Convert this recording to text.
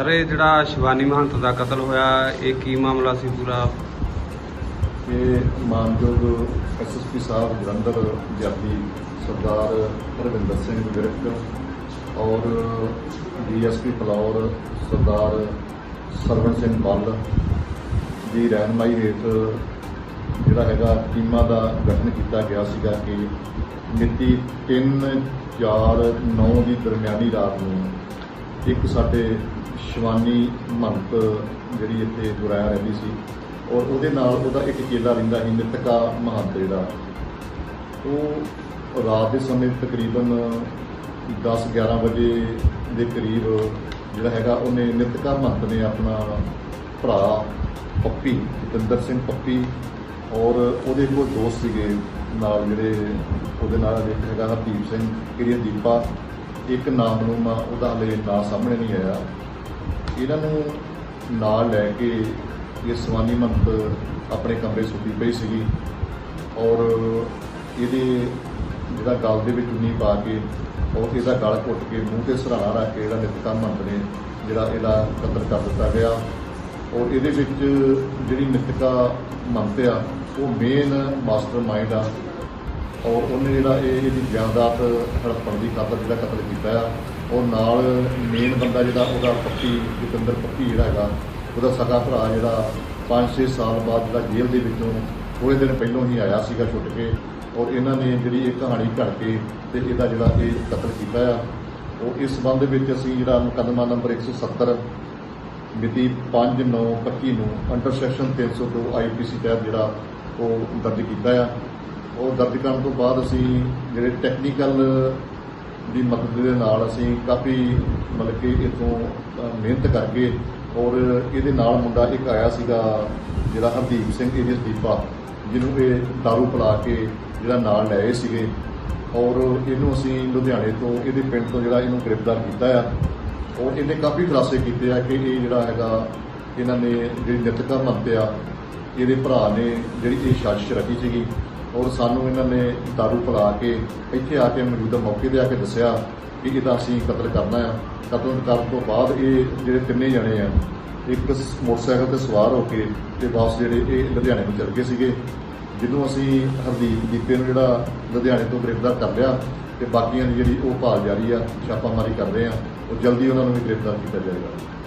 Sir, ਇਹ ਜਿਹੜਾ ਸ਼ਿਵਾਨੀ ਮਹੰਤ ਦਾ ਕਤਲ ਹੋਇਆ, ਇਹ ਕੀ ਮਾਮਲਾ ਸੀ ਪੂਰਾ? ਇਹ ਮਾਨਯੋਗ ਐਸਐਸਪੀ ਸਾਹਿਬ ਜਲੰਧਰ ਜਾਤੀ ਸਰਦਾਰ ਰਵਿੰਦਰ ਸਿੰਘ ਵਿਰਕ ਔਰ ਡੀਐਸਪੀ ਫਲੌਰ ਸਰਦਾਰ ਸਰਵਣ ਸਿੰਘ ਬੱਲ ਦੀ ਰਹਿਨਮਾਈ ਹੇਠ ਜਿਹੜਾ ਹੈਗਾ ਟੀਮਾਂ ਦਾ ਗਠਨ ਕੀਤਾ ਗਿਆ ਸੀਗਾ ਕਿ ਮਿਤੀ 3 4 9 ਦੀ ਦਰਮਿਆਨੀ ਰਾਤ ਨੂੰ ਇੱਕ ਸਾਡੇ ਸ਼ਿਵਾਨੀ ਮਹੰਤ ਜਿਹੜੀ ਇੱਥੇ ਦੁਰਾਇਆ ਰਹਿੰਦੀ ਸੀ ਔਰ ਉਹਦੇ ਨਾਲ ਉਹਦਾ ਇੱਕ ਚੇਲਾ ਰਹਿੰਦਾ ਸੀ, ਨਿਤਕਾ ਮਹੰਤ ਜਿਹੜਾ। ਉਹ ਰਾਤ ਦੇ ਸਮੇਂ ਤਕਰੀਬਨ 10 11 ਵਜੇ ਦੇ ਕਰੀਬ ਜਿਹੜਾ ਹੈਗਾ, ਉਹਨੇ ਨਿਤਕਾ ਮਹੰਤ ਨੇ ਆਪਣਾ ਭਰਾ ਪੱਪੀ, ਜਤਿੰਦਰ ਸਿੰਘ ਪੱਪੀ ਔਰ ਉਹਦੇ ਕੋਲ ਦੋਸਤ ਸੀਗੇ ਨਾਲ ਜਿਹੜੇ ਉਹਦੇ ਨਾਲ ਇੱਕ ਹੈਗਾ ਹਰਦੀਪ ਸਿੰਘ ਕਿਰਿਆ ਦੀਪਾ ਇੱਕ ਨਾਮ ਨੂੰ ਉਹਦਾ ਹਲੇ ਨਾਂ ਸਾਹਮਣੇ ਨਹੀਂ ਆਇਆ। ਇਹਨਾਂ ਨੂੰ ਨਾਲ ਲੈ ਕੇ ਇਹ ਸਵਾਨੀ ਮੰਤ ਆਪਣੇ ਕਮਰੇ ਸੁੱਤੀ ਪਈ ਸੀਗੀ ਔਰ ਇਹਦੇ ਜਿਹੜਾ ਗਲ ਦੇ ਵਿੱਚ ਉਨੀ ਪਾ ਕੇ ਔਰ ਇਹਦਾ ਗਲ ਘੁੱਟ ਕੇ ਮੂੰਹ ਤੇ ਸਰਾਣਾ ਰੱਖ ਕੇ ਜਿਹੜਾ ਨਿਤਕਾ ਮੰਤ ਨੇ, ਜਿਹੜਾ ਇਹਦਾ ਕਤਲ ਕਰ ਦਿੱਤਾ ਗਿਆ। ਔਰ ਇਹਦੇ ਵਿੱਚ ਜਿਹੜੀ ਨਿਤਕਾ ਮੰਤ ਆ, ਉਹ ਮੇਨ ਮਾਸਟਰ ਮਾਈਂਡ ਆ। ਔਰ ਉਹਨੇ ਜਿਹੜਾ ਇਹ ਇਹਦੀ ਜਾਇਦਾਦ ਹੜੱਪਣ ਦੀ ਖਾਤਰ ਜਿਹੜਾ ਕਤਲ ਕੀਤਾ ਆ ਔਰ ਨਾਲ ਮੇਨ ਬੰਦਾ ਜਿਹੜਾ ਉਹਦਾ ਪੱਪੀ ਜਤਿੰਦਰ ਪੱਪੀ ਜਿਹੜਾ ਹੈਗਾ, ਉਹਦਾ ਸਗਾ ਭਰਾ ਜਿਹੜਾ 5-6 ਸਾਲ ਬਾਅਦ ਜਿਹੜਾ ਜੇਲ੍ਹ ਦੇ ਵਿੱਚੋਂ ਥੋੜੇ ਦਿਨ ਪਹਿਲਾਂ ਹੀ ਆਇਆ ਸੀਗਾ ਛੁੱਟ ਕੇ ਔਰ ਇਹਨਾਂ ਨੇ ਜਿਹੜੀ ਇਹ ਕਹਾਣੀ ਘੜ ਕੇ ਤੇ ਇਹਦਾ ਜਿਹੜਾ ਇਹ ਕਤਲ ਕੀਤਾ ਆ। ਉਹ ਇਸ ਸੰਬੰਧ ਵਿੱਚ ਅਸੀਂ ਜਿਹੜਾ ਮੁਕੱਦਮਾ ਨੰਬਰ 170 ਮਿਤੀ 5/9/25 ਨੂੰ ਅੰਡਰ ਸੈਕਸ਼ਨ 302 ਆਈਪੀਸੀ ਤਹਿਤ ਜਿਹੜਾ ਉਹ ਦਰਜ ਕੀਤਾ ਆ। ਉਹ ਦਰਜ ਕਰਨ ਤੋਂ ਬਾਅਦ ਅਸੀਂ ਜਿਹੜੇ ਟੈਕਨੀਕਲ ਦੀ ਮਦਦ ਦੇ ਨਾਲ ਅਸੀਂ ਕਾਫੀ ਮਤਲਬ ਕਿ ਇਥੋਂ ਮਿਹਨਤ ਕਰਕੇ ਔਰ ਇਹਦੇ ਨਾਲ ਮੁੰਡਾ ਇੱਕ ਆਇਆ ਸੀਗਾ ਜਿਹੜਾ ਹਰਦੀਪ ਸਿੰਘ ਏਰੀਅਸ ਦੀਪਾ ਜਿਹਨੂੰ ਇਹ ਦਾਰੂ ਪਿਲਾ ਕੇ ਜਿਹੜਾ ਨਾਲ ਲਏ ਸੀਗੇ। ਔਰ ਇਹਨੂੰ ਅਸੀਂ ਲੁਧਿਆਣੇ ਤੋਂ, ਇਹਦੇ ਪਿੰਡ ਤੋਂ ਜਿਹੜਾ ਇਹਨੂੰ ਗ੍ਰਿਫਤਾਰ ਕੀਤਾ ਆ। ਔਰ ਇਹਨੇ ਕਾਫੀ ਖੁਲਾਸੇ ਕੀਤੇ ਆ ਕਿ ਇਹ ਜਿਹੜਾ ਹੈਗਾ, ਇਹਨਾਂ ਨੇ ਜਿਹੜੀ ਨਿਤਕਾ ਮੰਤਿਆ ਇਹਦੇ ਭਰਾ ਨੇ ਜਿਹੜੀ ਇਹ ਸਾਜ਼ਿਸ਼ ਰਚੀ ਸੀਗੀ। ਔਰ ਸਾਨੂੰ ਇਹਨਾਂ ਨੇ ਦਾਰੂ ਪਿਲਾ ਕੇ ਇੱਥੇ ਆ ਕੇ ਮੌਜੂਦਾ ਮੌਕੇ ਤੇ ਆ ਕੇ ਦੱਸਿਆ ਕਿ ਇਹਦਾ ਅਸੀਂ ਕਤਲ ਕਰਨਾ ਆ। ਕਤਲ ਕਰਨ ਤੋਂ ਬਾਅਦ ਇਹ ਜਿਹੜੇ ਤਿੰਨੇ ਜਣੇ ਆ, ਇੱਕ ਸ- ਮੋਟਰਸਾਈਕਲ ਤੇ ਸਵਾਰ ਹੋ ਕੇ ਤੇ ਵਾਪਸ ਜਿਹੜੇ ਇਹ ਲੁਧਿਆਣੇ ਨੂੰ ਚਲ ਗਏ ਸੀਗੇ। ਜਿਹਨੂੰ ਅਸੀਂ ਹਰਦੀਪ ਦੀਪੇ ਨੂੰ ਜਿਹੜਾ ਲੁਧਿਆਣੇ ਤੋਂ ਗ੍ਰਿਫਤਾਰ ਕਰ ਲਿਆ ਤੇ ਬਾਕੀਆਂ ਦੀ ਜਿਹੜੀ ਉਹ ਭਾਲ ਜਾਰੀ ਆ, ਛਾਪਾਮਾਰੀ ਕਰ ਰਹੇ ਆ, ਉਹ ਜਲਦੀ ਉਹਨਾਂ ਨੂੰ ਵੀ ਗ੍ਰਿਫਤਾਰ ਕੀਤਾ ਜਾਏਗਾ।